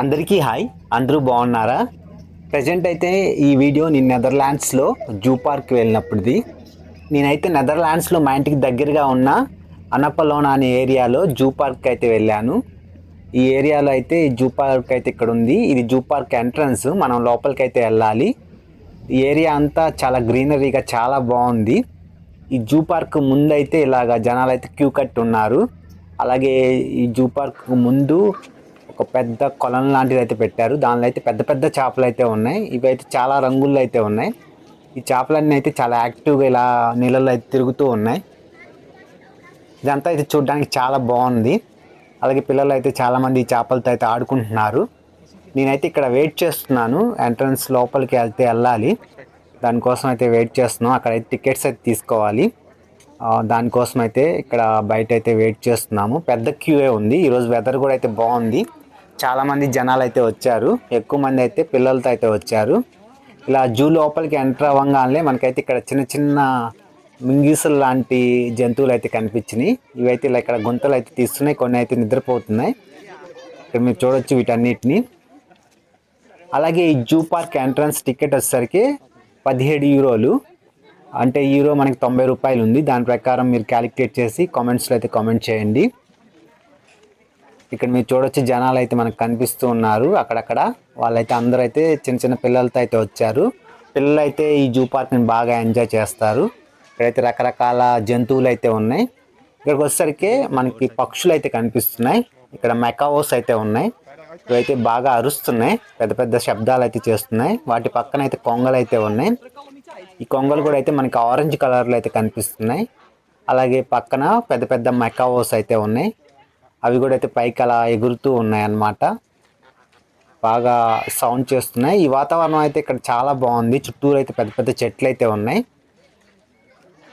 అందరికీ హాయ్. అందరూ బాగున్నారా? ప్రజెంట్ అయితే ఈ వీడియో నేను నెదర్లాండ్స్లో జూ పార్క్ వెళ్ళినప్పుడుది. నేనైతే నెదర్లాండ్స్లో మా ఇంటికి దగ్గరగా ఉన్న అనపలోన అనే ఏరియాలో జూ పార్క్ అయితే వెళ్ళాను. ఈ ఏరియాలో అయితే ఈ జూ పార్క్ అయితే ఇక్కడ ఉంది. ఇది జూ పార్క్ ఎంట్రన్స్. మనం లోపలికి అయితే వెళ్ళాలి. ఈ ఏరియా అంతా చాలా గ్రీనరీగా చాలా బాగుంది. ఈ జూ పార్క్ ముందు అయితే ఇలాగ జనాలు అయితే క్యూ కట్టి ఉన్నారు అలాగే ఈ జూ పార్క్ ముందు ఒక పెద్ద కొలం లాంటిది అయితే పెట్టారు. దానిలో అయితే పెద్ద పెద్ద చేపలు అయితే ఉన్నాయి. ఇవి అయితే చాలా రంగుల్లో అయితే ఉన్నాయి. ఈ చేపలన్నీ అయితే చాలా యాక్టివ్గా ఇలా నీళ్ళల్లో అయితే తిరుగుతూ ఉన్నాయి. ఇదంతా అయితే చూడడానికి చాలా బాగుంది. అలాగే పిల్లలు అయితే చాలామంది ఈ చేపలతో అయితే ఆడుకుంటున్నారు. నేనైతే ఇక్కడ వెయిట్ చేస్తున్నాను. ఎంట్రన్స్ లోపలికి వెళ్తే వెళ్ళాలి. దానికోసం అయితే వెయిట్ చేస్తున్నాం. అక్కడ అయితే టికెట్స్ అయితే తీసుకోవాలి. దానికోసం అయితే ఇక్కడ బయట అయితే వెయిట్ చేస్తున్నాము. పెద్ద క్యూఏ ఉంది. ఈరోజు వెదర్ కూడా అయితే బాగుంది. చాలామంది జనాలు అయితే వచ్చారు. ఎక్కువ మంది అయితే పిల్లలతో అయితే వచ్చారు. ఇలా జూ లోపలికి ఎంటర్ అవ్వగానే మనకైతే ఇక్కడ చిన్న చిన్న మింగీసులు లాంటి జంతువులు అయితే కనిపించినాయి. ఇవైతే ఇలా ఇక్కడ గుంతలు అయితే తీస్తున్నాయి. కొన్ని అయితే నిద్రపోతున్నాయి. ఇక్కడ మీరు చూడొచ్చు వీటన్నిటిని. అలాగే ఈ జూ పార్క్ ఎంట్రన్స్ టికెట్ వచ్చేసరికి పదిహేడు యూరోలు. అంటే యూరో మనకి తొంభై రూపాయలు ఉంది. దాని ప్రకారం మీరు క్యాలిక్యులేట్ చేసి కామెంట్స్లో అయితే కామెంట్ చేయండి. ఇక్కడ మీరు చూడొచ్చు జనాలు అయితే మనకు కనిపిస్తూ ఉన్నారు. అక్కడక్కడ వాళ్ళైతే అందరూ అయితే చిన్న చిన్న పిల్లలతో అయితే వచ్చారు. పిల్లలు అయితే ఈ జూ పార్క్ని బాగా ఎంజాయ్ చేస్తారు. ఇక్కడైతే రకరకాల జంతువులు అయితే ఉన్నాయి. ఇక్కడికి వచ్చేసరికి మనకి పక్షులు అయితే కనిపిస్తున్నాయి. ఇక్కడ మెకావోస్ అయితే ఉన్నాయి. ఇవైతే బాగా అరుస్తున్నాయి. పెద్ద పెద్ద శబ్దాలు అయితే చేస్తున్నాయి. వాటి పక్కన అయితే కొంగలు అయితే ఉన్నాయి. ఈ కొంగలు కూడా అయితే మనకి ఆరెంజ్ కలర్లో అయితే కనిపిస్తున్నాయి. అలాగే పక్కన పెద్ద పెద్ద మెకావోస్ అయితే ఉన్నాయి. అవి కూడా అయితే పైకి అలా ఎగురుతూ ఉన్నాయి అన్నమాట బాగా సౌండ్ చేస్తున్నాయి. ఈ వాతావరణం అయితే ఇక్కడ చాలా బాగుంది. చుట్టూరు అయితే పెద్ద పెద్ద చెట్లు అయితే ఉన్నాయి.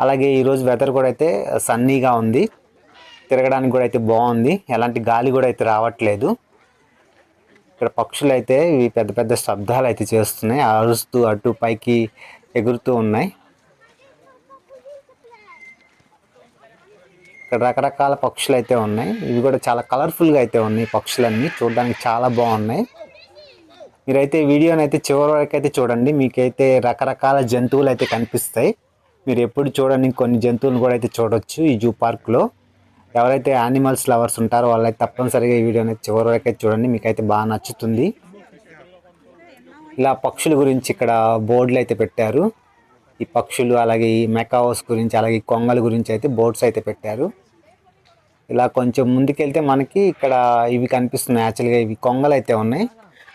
అలాగే ఈరోజు వెదర్ కూడా అయితే సన్నీగా ఉంది. తిరగడానికి కూడా అయితే బాగుంది. ఎలాంటి గాలి కూడా అయితే రావట్లేదు. ఇక్కడ పక్షులు అయితే ఇవి పెద్ద పెద్ద శబ్దాలు అయితే చేస్తున్నాయి. అరుస్తూ అటు పైకి ఎగురుతూ ఉన్నాయి. ఇక్కడ రకరకాల పక్షులు అయితే ఉన్నాయి. ఇవి కూడా చాలా కలర్ఫుల్గా అయితే ఉన్నాయి పక్షులన్నీ. చూడడానికి చాలా బాగున్నాయి. మీరైతే వీడియోని అయితే చివరి వరకు అయితే చూడండి. మీకైతే రకరకాల జంతువులు అయితే కనిపిస్తాయి. మీరు ఎప్పుడు చూడండి కొన్ని జంతువులను కూడా అయితే చూడొచ్చు ఈ జూ పార్క్లో. ఎవరైతే యానిమల్స్ లవర్స్ ఉంటారో వాళ్ళైతే తప్పనిసరిగా ఈ వీడియోని అయితే చివరి వరకు అయితే చూడండి. మీకైతే బాగా నచ్చుతుంది. ఇలా పక్షుల గురించి ఇక్కడ బోర్డులు అయితే పెట్టారు. ఈ పక్షులు అలాగే ఈ మెకావోస్ గురించి అలాగే ఈ కొంగల గురించి అయితే బోర్డ్స్ అయితే పెట్టారు. ఇలా కొంచెం ముందుకెళ్తే మనకి ఇక్కడ ఇవి కనిపిస్తున్నాయి. యాక్చువల్గా ఇవి కొంగలు అయితే ఉన్నాయి.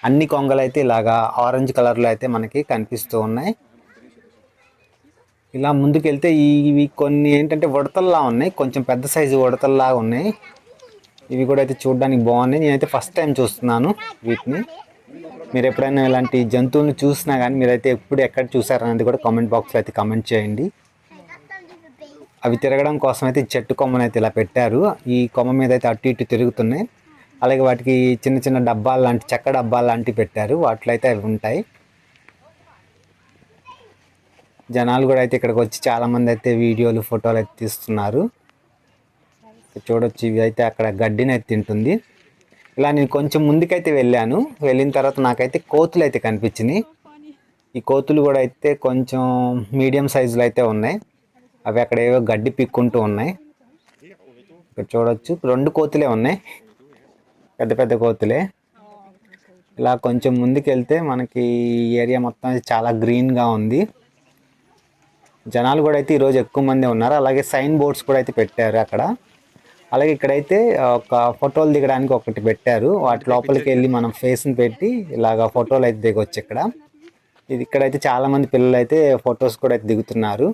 అన్ని కొంగలు అయితే ఇలాగా ఆరెంజ్ కలర్లో అయితే మనకి కనిపిస్తూ ఉన్నాయి. ఇలా ముందుకెళ్తే ఇవి కొన్ని ఏంటంటే ఉడతల్లా ఉన్నాయి. కొంచెం పెద్ద సైజు ఉడతల్లా ఉన్నాయి. ఇవి కూడా అయితే చూడడానికి బాగున్నాయి. నేనైతే ఫస్ట్ టైం చూస్తున్నాను వీటిని. మీరు ఎప్పుడైనా ఇలాంటి జంతువులను చూసినా కానీ మీరైతే ఎప్పుడు ఎక్కడ చూసారనేది కూడా కామెంట్ బాక్స్లో అయితే కామెంట్ చేయండి. అవి తిరగడం కోసం అయితే చెట్టు కొమ్మను అయితే ఇలా పెట్టారు. ఈ కొమ్మ మీద అయితే అటు ఇటు తిరుగుతున్నాయి. అలాగే వాటికి చిన్న చిన్న డబ్బాలు లాంటి చెక్క డబ్బాలు లాంటివి పెట్టారు. వాటిలో అయితే అవి ఉంటాయి. జనాలు కూడా అయితే ఇక్కడికి వచ్చి చాలామంది అయితే వీడియోలు ఫోటోలు అయితే తీస్తున్నారు. చూడొచ్చు. ఇవి అయితే అక్కడ గడ్డిని అయితే తింటుంది. ఇలా నేను కొంచెం ముందుకైతే వెళ్ళాను. వెళ్ళిన తర్వాత నాకైతే కోతులు అయితే కనిపించినాయి. ఈ కోతులు కూడా అయితే కొంచెం మీడియం సైజులో అయితే ఉన్నాయి. అవి అక్కడ ఏవో గడ్డి పిక్కుంటూ ఉన్నాయి. ఇక్కడ చూడొచ్చు. రెండు కోతులే ఉన్నాయి. పెద్ద పెద్ద కోతులే. ఇలా కొంచెం ముందుకెళ్తే మనకి ఈ ఏరియా మొత్తం చాలా గ్రీన్గా ఉంది. జనాలు కూడా అయితే ఈరోజు ఎక్కువ మంది ఉన్నారు. అలాగే సైన్ బోర్డ్స్ కూడా అయితే పెట్టారు అక్కడ. అలాగే ఇక్కడైతే ఒక ఫోటోలు దిగడానికి ఒకటి పెట్టారు. వాటి లోపలికి వెళ్ళి మనం ఫేస్ని పెట్టి ఇలాగ ఫోటోలు అయితే దిగొచ్చు ఇక్కడ. ఇది ఇక్కడైతే చాలామంది పిల్లలు అయితే ఫొటోస్ కూడా అయితే దిగుతున్నారు.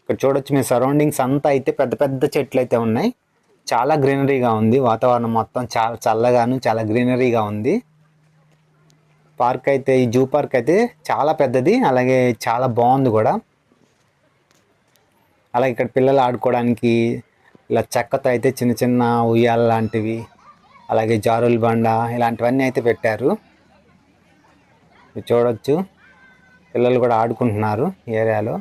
ఇక్కడ చూడొచ్చు మీ సరౌండింగ్స్ అంతా అయితే పెద్ద పెద్ద చెట్లు అయితే ఉన్నాయి. చాలా గ్రీనరీగా ఉంది. వాతావరణం మొత్తం చాలా చల్లగాను చాలా గ్రీనరీగా ఉంది. పార్క్ అయితే ఈ జూ పార్క్ అయితే చాలా పెద్దది. అలాగే చాలా బాగుంది కూడా. అలాగే ఇక్కడ పిల్లలు ఆడుకోవడానికి ఇలా చెక్కతో అయితే చిన్న చిన్న ఉయ్యాల లాంటివి అలాగే జారుల బండ ఇలాంటివన్నీ అయితే పెట్టారు. చూడొచ్చు. పిల్లలు కూడా ఆడుకుంటున్నారు ఏరియాలో.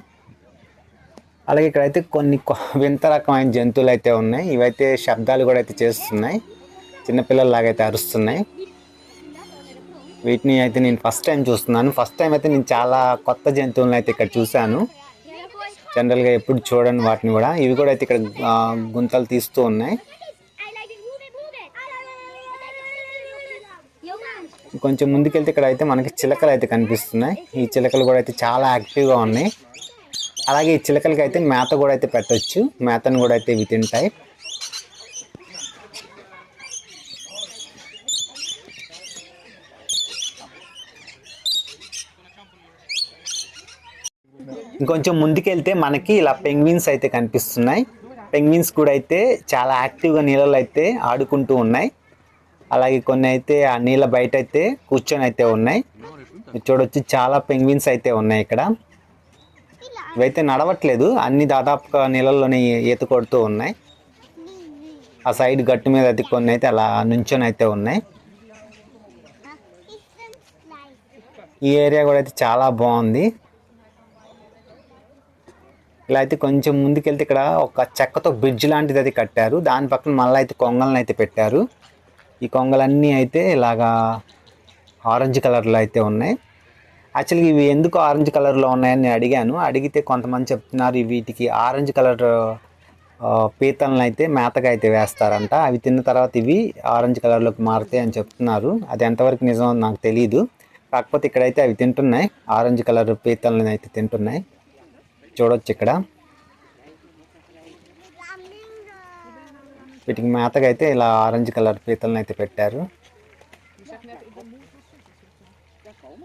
అలాగే ఇక్కడైతే కొన్ని కొ- వింత రకమైన జంతువులు అయితే ఉన్నాయి. ఇవైతే శబ్దాలు కూడా అయితే చేస్తున్నాయి. చిన్నపిల్లలాగా అయితే అరుస్తున్నాయి. వీటిని అయితే నేను ఫస్ట్ టైం చూస్తున్నాను. ఫస్ట్ టైం అయితే నేను చాలా కొత్త జంతువులను అయితే ఇక్కడ చూశాను. జనరల్గా ఎప్పుడు చూడని వాటిని కూడా ఇవి కూడా అయితే ఇక్కడ గుంతలు తీస్తూ ఉన్నాయి. కొంచెం ముందుకెళ్తే ఇక్కడ అయితే మనకి చిలకలు అయితే కనిపిస్తున్నాయి. ఈ చిలకలు కూడా అయితే చాలా యాక్టివ్గా ఉన్నాయి. అలాగే ఈ చిలకలకి అయితే మేత కూడా అయితే పెట్టచ్చు. మేతను కూడా అయితే ఇవి తింటాయి. ఇంకొంచెం ముందుకెళ్తే మనకి ఇలా పెంగ్విన్స్ అయితే కనిపిస్తున్నాయి. పెంగ్విన్స్ కూడా అయితే చాలా యాక్టివ్గా నీళ్ళలో అయితే ఆడుకుంటూ ఉన్నాయి. అలాగే కొన్ని అయితే ఆ నీళ్ళ బయట అయితే కూర్చొని అయితే ఉన్నాయి. చూడొచ్చి చూడొచ్చు చాలా పెంగ్విన్స్ అయితే ఉన్నాయి ఇక్కడ. ఇవైతే నడవట్లేదు. అన్ని దాదాపుగా నీళ్ళల్లోనే ఈత కొడుతూ ఉన్నాయి. ఆ సైడ్ గట్టు మీద అయితే కొన్ని అయితే అలా నుంచొని అయితే ఉన్నాయి. ఈ ఏరియా కూడా అయితే చాలా బాగుంది. ఇలా అయితే కొంచెం ముందుకెళ్తే ఇక్కడ ఒక చెక్కతో బ్రిడ్జ్ లాంటిది అయితే కట్టారు. దాని పక్కన మళ్ళీ అయితే కొంగలను అయితే పెట్టారు. ఈ కొంగలన్నీ అయితే ఇలాగా ఆరెంజ్ కలర్లో అయితే ఉన్నాయి. యాక్చువల్గా ఇవి ఎందుకు ఆరెంజ్ కలర్లో ఉన్నాయని నేను అడిగాను. అడిగితే కొంతమంది చెప్తున్నారు వీటికి ఆరెంజ్ కలర్ పీతలను అయితే మేతగా అయితే వేస్తారంట. అవి తిన్న తర్వాత ఇవి ఆరెంజ్ కలర్లోకి మారుతాయి అని చెప్తున్నారు. అది ఎంతవరకు నిజమో నాకు తెలియదు కాకపోతే ఇక్కడైతే అవి తింటున్నాయి. ఆరెంజ్ కలర్ పీతలను అయితే తింటున్నాయి. చూడొచ్చు ఇక్కడ. వీటికి మేతగా అయితే ఇలా ఆరెంజ్ కలర్ పీతలను అయితే పెట్టారు.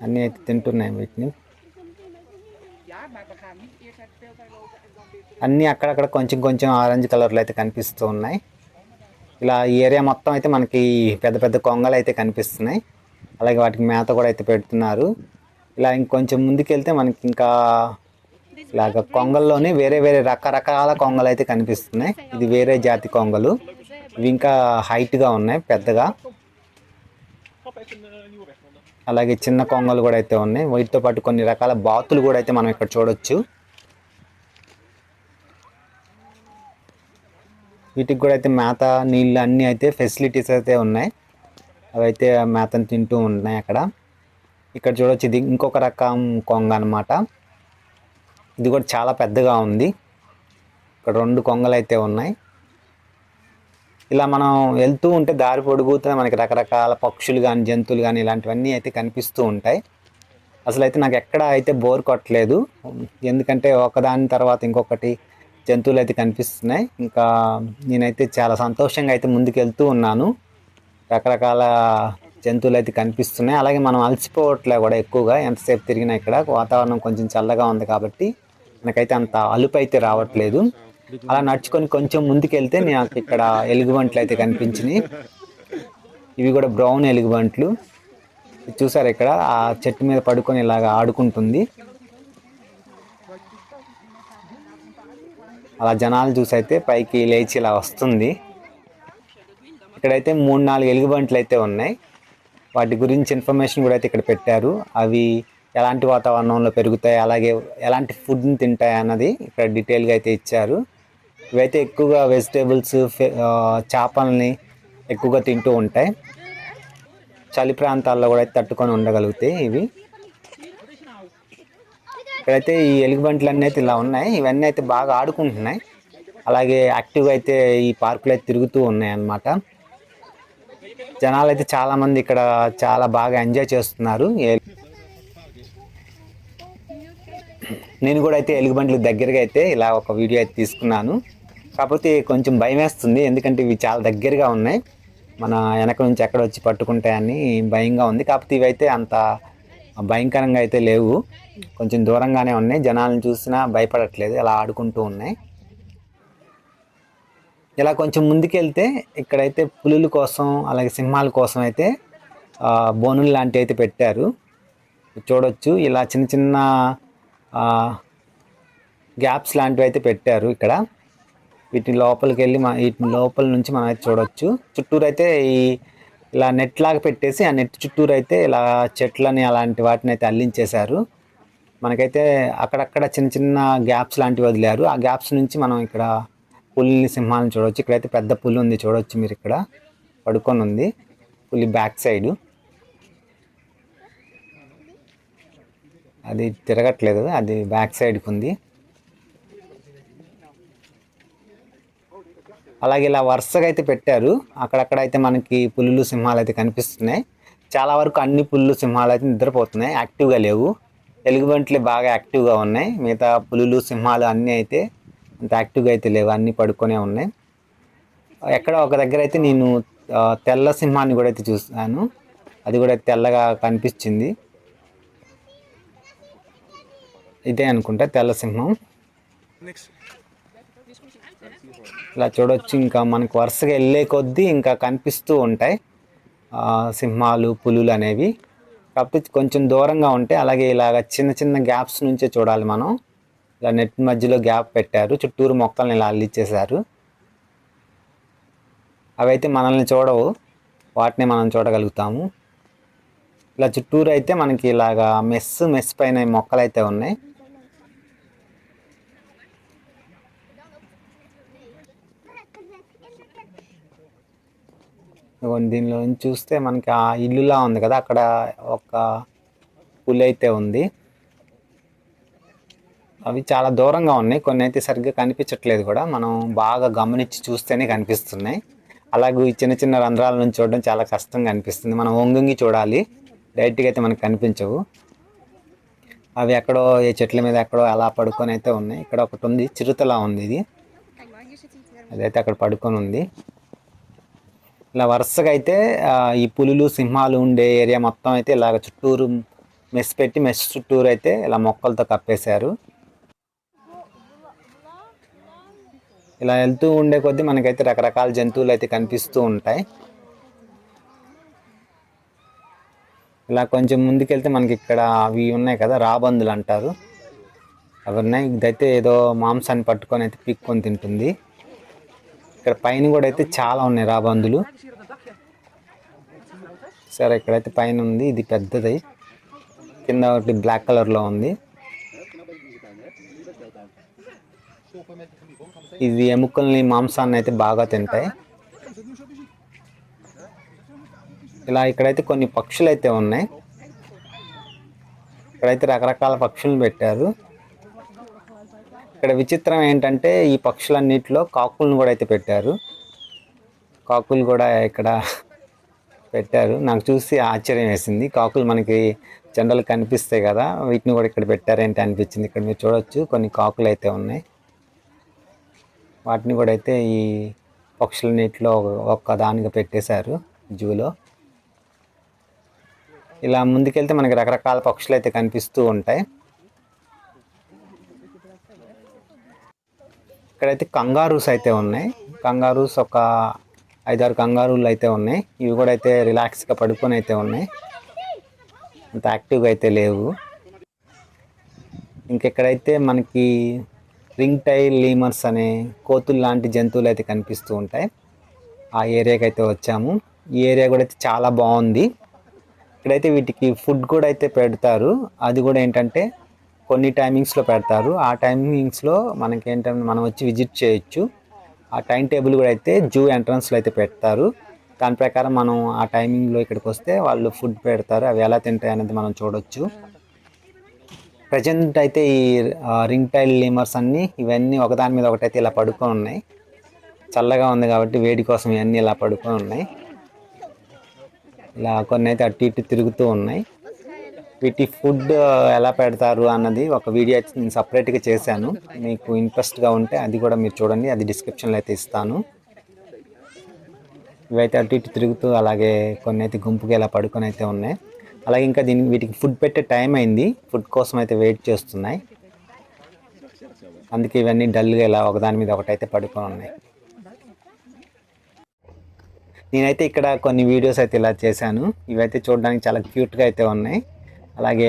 అన్నీ అయితే తింటున్నాయి వీటిని. అన్నీ అక్కడక్కడ కొంచెం కొంచెం ఆరెంజ్ కలర్లు అయితే కనిపిస్తూ ఉన్నాయి. ఇలా ఈ ఏరియా మొత్తం అయితే మనకి పెద్ద పెద్ద కొంగలు అయితే కనిపిస్తున్నాయి. అలాగే వాటికి మేత కూడా అయితే పెడుతున్నారు. ఇలా ఇంకొంచెం ముందుకెళ్తే మనకి ఇంకా ఇలాగ కొంగల్లోనే వేరే వేరే రకరకాల కొంగలు అయితే కనిపిస్తున్నాయి. ఇది వేరే జాతి కొంగలు. ఇవి ఇంకా హైట్గా ఉన్నాయి పెద్దగా. అలాగే చిన్న కొంగలు కూడా అయితే ఉన్నాయి. వీటితో పాటు కొన్ని రకాల బాతులు కూడా అయితే మనం ఇక్కడ చూడొచ్చు. వీటికి కూడా అయితే మేత నీళ్ళు అన్నీ అయితే ఫెసిలిటీస్ అయితే ఉన్నాయి. అవి అయితే మేతను తింటూ ఉన్నాయి అక్కడ. ఇక్కడ చూడొచ్చు ఇది ఇంకొక రకం కొంగ అన్నమాట. ఇది కూడా చాలా పెద్దగా ఉంది. ఇక్కడ రెండు కొంగలు అయితే ఉన్నాయి. ఇలా మనం వెళ్తూ ఉంటే దారి పొడుగుతూనే మనకి రకరకాల పక్షులు కానీ జంతువులు కానీ ఇలాంటివన్నీ అయితే కనిపిస్తూ ఉంటాయి. అసలు అయితే నాకు ఎక్కడ అయితే బోర్ కొట్టలేదు. ఎందుకంటే ఒకదాని తర్వాత ఇంకొకటి జంతువులు అయితే కనిపిస్తున్నాయి. ఇంకా నేనైతే చాలా సంతోషంగా అయితే ముందుకెళ్తూ ఉన్నాను. రకరకాల జంతువులు అయితే కనిపిస్తున్నాయి. అలాగే మనం అలసిపోవట్లే కూడా ఎక్కువగా. ఎంతసేపు తిరిగినా ఇక్కడ వాతావరణం కొంచెం చల్లగా ఉంది కాబట్టి నాకైతే అంత అలుపు అయితే రావట్లేదు. అలా నడుచుకొని కొంచెం ముందుకెళ్తే నాకు ఇక్కడ ఎలుగుబంట్లు అయితే కనిపించినాయి. ఇవి కూడా బ్రౌన్ ఎలుగుబంట్లు. చూసారు ఇక్కడ? ఆ చెట్టు మీద పడుకొని ఇలాగ ఆడుకుంటుంది. అలా జనాలు చూసి అయితే పైకి లేచి ఇలా వస్తుంది. ఇక్కడైతే మూడు నాలుగు ఎలుగుబంట్లు అయితే ఉన్నాయి. వాటి గురించి ఇన్ఫర్మేషన్ కూడా అయితే ఇక్కడ పెట్టారు. అవి ఎలాంటి వాతావరణంలో పెరుగుతాయి అలాగే ఎలాంటి ఫుడ్ని తింటాయి అన్నది ఇక్కడ డీటెయిల్గా అయితే ఇచ్చారు. ఇవైతే ఎక్కువగా వెజిటేబుల్స్ చేపల్ని ఎక్కువగా తింటూ ఉంటాయి. చలి ప్రాంతాల్లో కూడా అయితే తట్టుకొని ఉండగలుగుతాయి ఇవి. ఇక్కడైతే ఈ ఎలుగుబంట్లన్నీ అయితే ఇలా ఉన్నాయి. ఇవన్నీ అయితే బాగా ఆడుకుంటున్నాయి. అలాగే యాక్టివ్గా అయితే ఈ పార్కులో అయితే తిరుగుతూ ఉన్నాయి అన్నమాట. జనాలు అయితే చాలామంది ఇక్కడ చాలా బాగా ఎంజాయ్ చేస్తున్నారు ఏ- నేను కూడా అయితే ఎలుగుబంట్లు దగ్గరగా అయితే ఇలా ఒక వీడియో అయితే తీసుకున్నాను. కాకపోతే కొంచెం భయం వేస్తుంది. ఎందుకంటే ఇవి చాలా దగ్గరగా ఉన్నాయి. మన వెనక నుంచి ఎక్కడ వచ్చి పట్టుకుంటాయని భయంగా ఉంది. కాకపోతే ఇవైతే అంత భయంకరంగా అయితే లేవు. కొంచెం దూరంగానే ఉన్నాయి. జనాలను చూసినా భయపడట్లేదు. ఇలా ఆడుకుంటూ ఉన్నాయి. ఇలా కొంచెం ముందుకెళ్తే ఇక్కడైతే పులుల కోసం అలాగే సింహాల కోసం అయితే బోనులు లాంటివి అయితే పెట్టారు. చూడొచ్చు. ఇలా చిన్న చిన్న గ్యాప్స్ లాంటివి అయితే పెట్టారు ఇక్కడ. వీటి లోపలికి వెళ్ళి మన వీటి లోపల నుంచి మనం అయితే చూడొచ్చు. చుట్టూరు అయితే ఈ ఇలా నెట్ లాగా పెట్టేసి ఆ నెట్ చుట్టూరు అయితే ఇలా చెట్లని అలాంటి వాటిని అయితే అల్లించేశారు. మనకైతే అక్కడక్కడ చిన్న చిన్న గ్యాప్స్ లాంటివి వదిలారు. ఆ గ్యాప్స్ నుంచి మనం ఇక్కడ పులిని సింహాలను చూడవచ్చు ఇక్కడైతే పెద్ద పులి ఉంది చూడవచ్చు మీరు ఇక్కడ. పడుకొని ఉంది. పులి బ్యాక్ సైడ్ అది తిరగట్లేదు అది బ్యాక్ సైడ్కి ఉంది. అలాగే ఇలా వరుసగా అయితే పెట్టారు. అక్కడక్కడ అయితే మనకి పులులు సింహాలు అయితే కనిపిస్తున్నాయి. చాలా వరకు అన్ని పులులు సింహాలు అయితే నిద్రపోతున్నాయి. యాక్టివ్గా లేవు. ఎలుగుబంట్లు బాగా యాక్టివ్గా ఉన్నాయి. మిగతా పులులు సింహాలు అన్నీ అయితే అంత యాక్టివ్గా అయితే లేవు. అన్నీ పడుకొనే ఉన్నాయి. ఎక్కడ ఒక దగ్గర అయితే నేను తెల్ల సింహాన్ని కూడా అయితే చూస్తాను అది కూడా తెల్లగా కనిపించింది. ఇదే అనుకుంటా తెల్ల సింహం. ఇలా చూడొచ్చు ఇంకా మనకు వరుసగా వెళ్ళే కొద్దీ ఇంకా కనిపిస్తూ ఉంటాయి. సింహాలు పులులు అనేవి. కాకపోతే కొంచెం దూరంగా ఉంటే అలాగే ఇలాగ చిన్న చిన్న గ్యాప్స్ నుంచే చూడాలి మనం. ఇలా నెట్ మధ్యలో గ్యాప్ పెట్టారు చుట్టూరు మొక్కల్ని ఇలా అల్లిచ్చేశారు. అవైతే మనల్ని చూడవు వాటిని మనం చూడగలుగుతాము. ఇలా చుట్టూరు అయితే మనకి ఇలాగా మెస్ మెస్ పైన మొక్కలు అయితే ఉన్నాయి. దీనిలో నుంచి చూస్తే మనకి ఆ ఇల్లులా ఉంది కదా అక్కడ ఒక పులి అయితే ఉంది. అవి చాలా దూరంగా ఉన్నాయి కొన్ని అయితే సరిగ్గా కనిపించట్లేదు కూడా. మనం బాగా గమనించి చూస్తేనే కనిపిస్తున్నాయి. అలాగే ఈ చిన్న చిన్న రంధ్రాల నుంచి చూడడం చాలా కష్టంగా అనిపిస్తుంది. మనం వంగి చూడాలి డైరెక్ట్గా అయితే మనకు కనిపించవు. అవి ఎక్కడో ఏ చెట్ల మీద ఎక్కడో అలా పడుకొని అయితే ఉన్నాయి. ఇక్కడ ఒకటి ఉంది చిరుతలా ఉంది ఇది. అదైతే అక్కడ పడుకొని ఉంది. ఇలా వరుసగా అయితే ఈ పులులు సింహాలు ఉండే ఏరియా మొత్తం అయితే ఇలాగ చుట్టూరు మెస్ పెట్టి మెస్ చుట్టూరు అయితే ఇలా మొక్కలతో కప్పేశారు. ఇలా వెళ్తూ ఉండే కొద్దీ మనకైతే రకరకాల జంతువులు అయితే కనిపిస్తూ ఉంటాయి. ఇలా కొంచెం ముందుకెళ్తే మనకి ఇక్కడ అవి ఉన్నాయి కదా రాబందులు అంటారు. అవి ఉన్నాయి ఇదైతే ఏదో మాంసాన్ని పట్టుకొని అయితే పిక్కొని తింటుంది. ఇక్కడ పైన కూడా అయితే చాలా ఉన్నాయి రాబందులు సరే ఇక్కడైతే పైన ఉంది ఇది పెద్దది. కింద ఒకటి బ్లాక్ కలర్లో ఉంది. ఇది ఎముకల్ని మాంసాన్ని అయితే బాగా తింటాయి. ఇలా ఇక్కడైతే కొన్ని పక్షులు అయితే ఉన్నాయి. ఇక్కడైతే రకరకాల పక్షులను పెట్టారు. ఇక్కడ విచిత్రం ఏంటంటే ఈ పక్షులన్నిటిలో కాకులను కూడా అయితే పెట్టారు. కాకులు కూడా ఇక్కడ పెట్టారు. నాకు చూసి ఆశ్చర్యం వేసింది. కాకులు మనకి జనరల్ కనిపిస్తాయి కదా. వీటిని కూడా ఇక్కడ పెట్టారేంటి అనిపించింది. ఇక్కడ మీరు చూడొచ్చు. కొన్ని కాకులు అయితే ఉన్నాయి. వాటిని కూడా అయితే ఈ పక్షులన్నిటిలో ఒక్క దానిగా పెట్టేశారు జూలో. ఇలా ముందుకెళ్తే మనకి రకరకాల పక్షులు అయితే కనిపిస్తూ ఉంటాయి. ఇక్కడైతే కంగారూస్ అయితే ఉన్నాయి. కంగారూస్ ఒక ఐదారు కంగారూలు అయితే ఉన్నాయి. ఇవి కూడా అయితే రిలాక్స్గా పడుకొని అయితే ఉన్నాయి. అంత యాక్టివ్గా అయితే లేవు. ఇంకెక్కడైతే మనకి రింగ్ టైల్ లీమర్స్ అనే కోతులు లాంటి జంతువులు అయితే కనిపిస్తూ ఉంటాయి. ఆ ఏరియాకి అయితే వచ్చాము. ఈ ఏరియా కూడా అయితే చాలా బాగుంది. ఇక్కడైతే వీటికి ఫుడ్ కూడా అయితే పెడతారు. అది కూడా ఏంటంటే కొన్ని టైమింగ్స్లో పెడతారు. ఆ టైమింగ్స్లో మనకి ఏంటంటే మనం వచ్చి విజిట్ చేయొచ్చు. ఆ టైం టేబుల్ కూడా అయితే జూ ఎంట్రన్స్లో అయితే పెడతారు. దాని ప్రకారం మనం ఆ టైమింగ్లో ఇక్కడికి వస్తే వాళ్ళు ఫుడ్ పెడతారు. అవి ఎలా తింటాయి అనేది మనం చూడొచ్చు. ప్రజెంట్ అయితే ఈ రింగ్ టైల్ లీమర్స్ అన్నీ ఇవన్నీ ఒకదాని మీద ఒకటైతే ఇలా పడుకొని ఉన్నాయి. చల్లగా ఉంది కాబట్టి వేడి కోసం ఇవన్నీ ఇలా పడుకొని ఉన్నాయి. ఇలా కొన్ని అయితే అటు ఇటు తిరుగుతూ ఉన్నాయి. వీటి ఫుడ్ ఎలా పెడతారు అన్నది ఒక వీడియో అయితే నేను సపరేట్గా చేశాను. మీకు ఇంట్రెస్ట్గా ఉంటే అది కూడా మీరు చూడండి అది డిస్క్రిప్షన్లో అయితే ఇస్తాను. ఇవైతే అటు ఇటు తిరుగుతూ అలాగే కొన్ని అయితే గుంపుకి ఇలా పడుకొని అయితే ఉన్నాయి. అలాగే ఇంకా దీనికి వీటికి ఫుడ్ పెట్టే టైం అయింది. ఫుడ్ కోసం అయితే వెయిట్ చేస్తున్నాయి. అందుకే ఇవన్నీ డల్గా ఇలా ఒకదాని మీద ఒకటైతే పడుకొని ఉన్నాయి. నేనైతే ఇక్కడ కొన్ని వీడియోస్ అయితే ఇలా చేశాను. ఇవైతే చూడడానికి చాలా క్యూట్గా అయితే ఉన్నాయి. అలాగే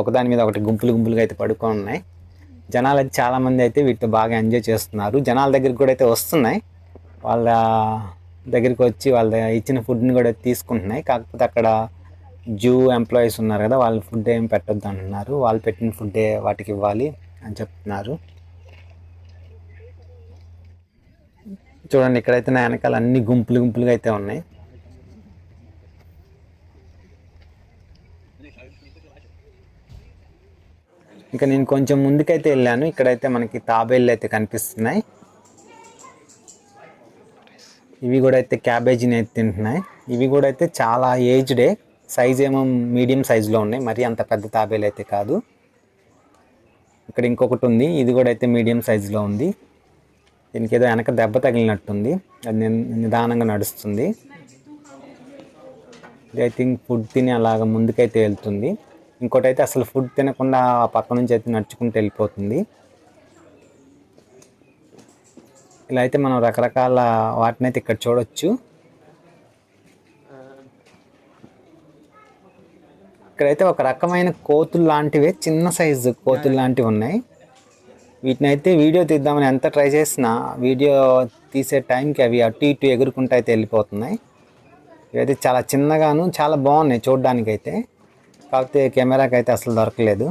ఒకదాని మీద ఒకటి గుంపులు గుంపులుగా అయితే పడుకో ఉన్నాయి. జనాలు అయితే చాలామంది అయితే వీటితో బాగా ఎంజాయ్ చేస్తున్నారు. జనాల దగ్గరికి కూడా అయితే వస్తున్నాయి. వాళ్ళ దగ్గరికి వచ్చి వాళ్ళ ఇచ్చిన ఫుడ్ని కూడా తీసుకుంటున్నాయి. కాకపోతే అక్కడ జూ ఎంప్లాయీస్ ఉన్నారు కదా వాళ్ళు ఫుడ్ ఏం పెట్టొద్దు అంటున్నారు. వాళ్ళు పెట్టిన ఫుడ్డే వాటికి ఇవ్వాలి అని చెప్తున్నారు. చూడండి ఇక్కడైతే నా వెనకాల అన్ని గుంపులు గుంపులుగా అయితే ఉన్నాయి. ఇంకా నేను కొంచెం ముందుకైతే వెళ్ళాను. ఇక్కడైతే మనకి తాబేళ్ళు అయితే కనిపిస్తున్నాయి. ఇవి కూడా అయితే క్యాబేజీని అయితే తింటున్నాయి. ఇవి కూడా అయితే చాలా ఏజ్డే సైజ్ ఏమో మీడియం సైజులో ఉన్నాయి. మరి అంత పెద్ద తాబేలు అయితే కాదు. ఇక్కడ ఇంకొకటి ఉంది. ఇది కూడా అయితే మీడియం సైజులో ఉంది. దీనికి ఏదో వెనక దెబ్బ తగిలినట్టుంది. అది నిదానంగా నడుస్తుంది. ఐ థింక్ ఫుడ్ తిని అలాగ ముందుకైతే వెళ్తుంది. ఇంకోటి అయితే అసలు ఫుడ్ తినకుండా ఆ పక్క నుంచి అయితే నడుచుకుంటూ వెళ్ళిపోతుంది. ఇలా అయితే మనం రకరకాల వాటిని అయితే ఇక్కడ చూడొచ్చు. ఇక్కడైతే ఒక రకమైన కోతులు లాంటివే చిన్న సైజు కోతులు లాంటివి ఉన్నాయి. వీటిని అయితే వీడియో తీద్దామని ఎంత ట్రై చేసినా వీడియో తీసే టైంకి అవి అటు ఇటు ఎగురుకుంటూ అయితే వెళ్ళిపోతున్నాయి. ఇవైతే చాలా చిన్నగాను చాలా బాగున్నాయి చూడడానికి అయితే కాకపోతే కెమెరాకి అయితే అసలు దొరకలేదు.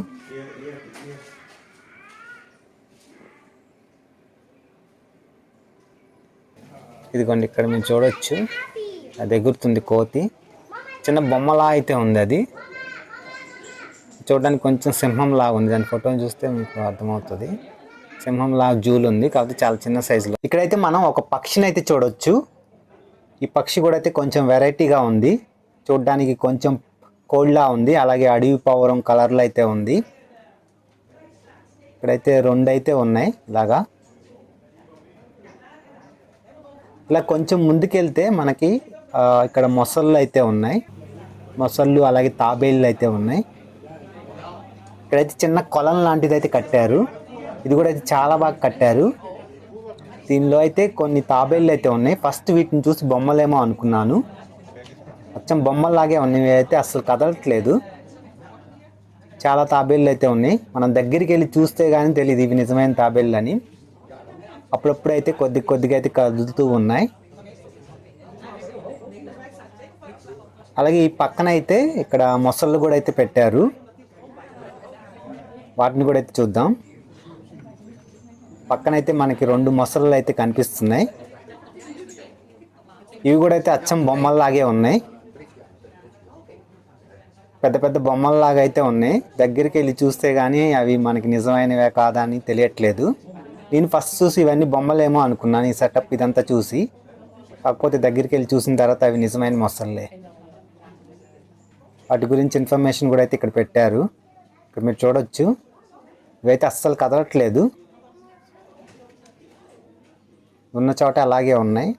ఇదిగోండి ఇక్కడ మేము చూడొచ్చు. అది ఎగురుతుంది కోతి. చిన్న బొమ్మలా అయితే ఉంది అది. చూడడానికి కొంచెం సింహంలా ఉంది. దాని ఫోటోని చూస్తే మీకు అర్థమవుతుంది. సింహంలా జూలు ఉంది. కాకపోతే చాలా చిన్న సైజులో. ఇక్కడైతే మనం ఒక పక్షిని అయితే చూడొచ్చు. ఈ పక్షి కూడా అయితే కొంచెం వెరైటీగా ఉంది. చూడడానికి కొంచెం కోల్డ్లా ఉంది అలాగే అడవి పావురం కలర్లో అయితే ఉంది. ఇక్కడైతే రెండు అయితే ఉన్నాయి ఇలాగా. ఇలా కొంచెం ముందుకెళ్తే మనకి ఇక్కడ మొసళ్ళు అయితే ఉన్నాయి. మొసళ్ళు అలాగే తాబేళ్ళు అయితే ఉన్నాయి. ఇక్కడైతే చిన్న కొలం లాంటిది అయితే కట్టారు. ఇది కూడా అయితే చాలా బాగా కట్టారు. దీనిలో అయితే కొన్ని తాబేళ్ళు అయితే ఉన్నాయి. ఫస్ట్ వీటిని చూసి బొమ్మలేమో అనుకున్నాను. అచ్చం బొమ్మల్లాగే ఉన్నాయి. అయితే అసలు కదలట్లేదు. చాలా తాబేళ్ళు అయితే ఉన్నాయి. మనం దగ్గరికి వెళ్ళి చూస్తే కానీ తెలియదు ఇవి నిజమైన తాబేళ్ళు అని అప్పుడప్పుడు అయితే కొద్ది కొద్దిగా అయితే కదులుతూ ఉన్నాయి. అలాగే ఈ పక్కన అయితే ఇక్కడ మొసళ్ళు కూడా అయితే పెట్టారు. వాటిని కూడా అయితే చూద్దాం. పక్కనైతే మనకి రెండు మొసళ్ళు అయితే కనిపిస్తున్నాయి. ఇవి కూడా అయితే అచ్చం బొమ్మల్లాగే ఉన్నాయి. పెద్ద పెద్ద బొమ్మల్లాగా అయితే ఉన్నాయి. దగ్గరికి వెళ్ళి చూస్తే కానీ అవి మనకి నిజమైనవే కాదా అని తెలియట్లేదు. నేను ఫస్ట్ చూసి ఇవన్నీ బొమ్మలేమో అనుకున్నాను ఈ సెటప్ ఇదంతా చూసి. కాకపోతే దగ్గరికి వెళ్ళి చూసిన తర్వాత అవి నిజమైన మొసళ్ళే. వాటి గురించి ఇన్ఫర్మేషన్ కూడా అయితే ఇక్కడ పెట్టారు. ఇక్కడ మీరు చూడొచ్చు. ఇవైతే అస్సలు కదలట్లేదు. ఉన్న చోట అలాగే ఉన్నాయి.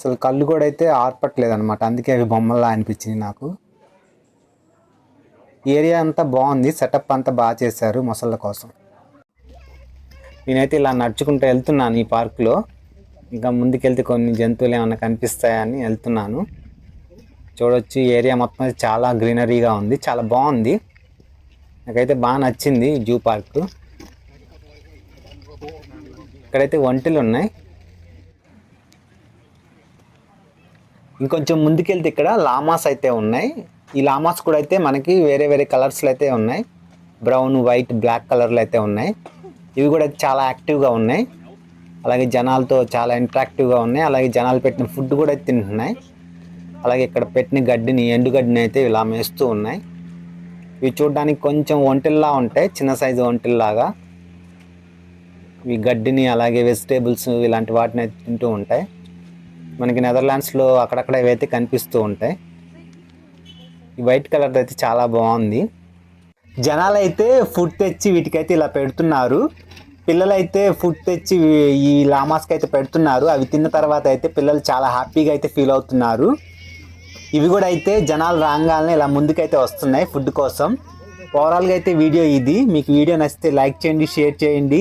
అసలు కళ్ళు కూడా అయితే ఆర్పట్లేదు అనమాట అందుకే అవి బొమ్మల్లా అనిపించింది నాకు. ఏరియా అంతా బాగుంది. సెటప్ అంతా బాగా చేశారు మొసళ్ళ కోసం. నేనైతే ఇలా నడుచుకుంటూ వెళ్తున్నాను ఈ పార్క్లో. ఇంకా ముందుకెళ్తే కొన్ని జంతువులు ఏమైనా కనిపిస్తాయని వెళ్తున్నాను. చూడొచ్చు ఈ ఏరియా మొత్తం అయితే చాలా గ్రీనరీగా ఉంది. చాలా బాగుంది. నాకైతే బాగా నచ్చింది జూ పార్క్. ఇక్కడైతే ఒంటెలు ఉన్నాయి. ఇంకొంచెం ముందుకెళ్తే ఇక్కడ లామాస్ అయితే ఉన్నాయి. ఈ లామాస్ కూడా అయితే మనకి వేరే వేరే కలర్స్లో అయితే ఉన్నాయి. బ్రౌన్ వైట్ బ్లాక్ కలర్లో అయితే ఉన్నాయి. ఇవి కూడా చాలా యాక్టివ్గా ఉన్నాయి. అలాగే జనాలతో చాలా ఇంట్రాక్టివ్గా ఉన్నాయి. అలాగే జనాలు పెట్టిన ఫుడ్ కూడా తింటున్నాయి. అలాగే ఇక్కడ పెట్టిన గడ్డిని ఎండుగడ్డిని అయితే ఇలా మేస్తూ ఉన్నాయి. ఇవి చూడడానికి కొంచెం ఒంటిల్లా ఉంటాయి. చిన్న సైజు ఒంటిల్లాగా. ఇవి గడ్డిని అలాగే వెజిటేబుల్స్ ఇలాంటి వాటిని అయితే తింటూ ఉంటాయి. మనకి నెదర్లాండ్స్లో అక్కడక్కడ ఇవైతే కనిపిస్తూ ఉంటాయి. ఈ వైట్ కలర్ అయితే చాలా బాగుంది. జనాలు అయితే ఫుడ్ తెచ్చి వీటికైతే ఇలా పెడుతున్నారు. పిల్లలైతే ఫుడ్ తెచ్చి ఈ లామాస్కి అయితే పెడుతున్నారు. అవి తిన్న తర్వాత అయితే పిల్లలు చాలా హ్యాపీగా అయితే ఫీల్ అవుతున్నారు. ఇవి కూడా అయితే జనాలు రాగానే ఇలా ముందుకైతే వస్తున్నాయి ఫుడ్ కోసం. ఓవరాల్గా అయితే వీడియో ఇది. మీకు వీడియో నచ్చితే లైక్ చేయండి షేర్ చేయండి.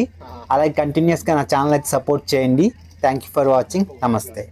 అలాగే కంటిన్యూస్గా నా ఛానల్ అయితే సపోర్ట్ చేయండి. థ్యాంక్ యూ ఫర్ వాచింగ్ నమస్తే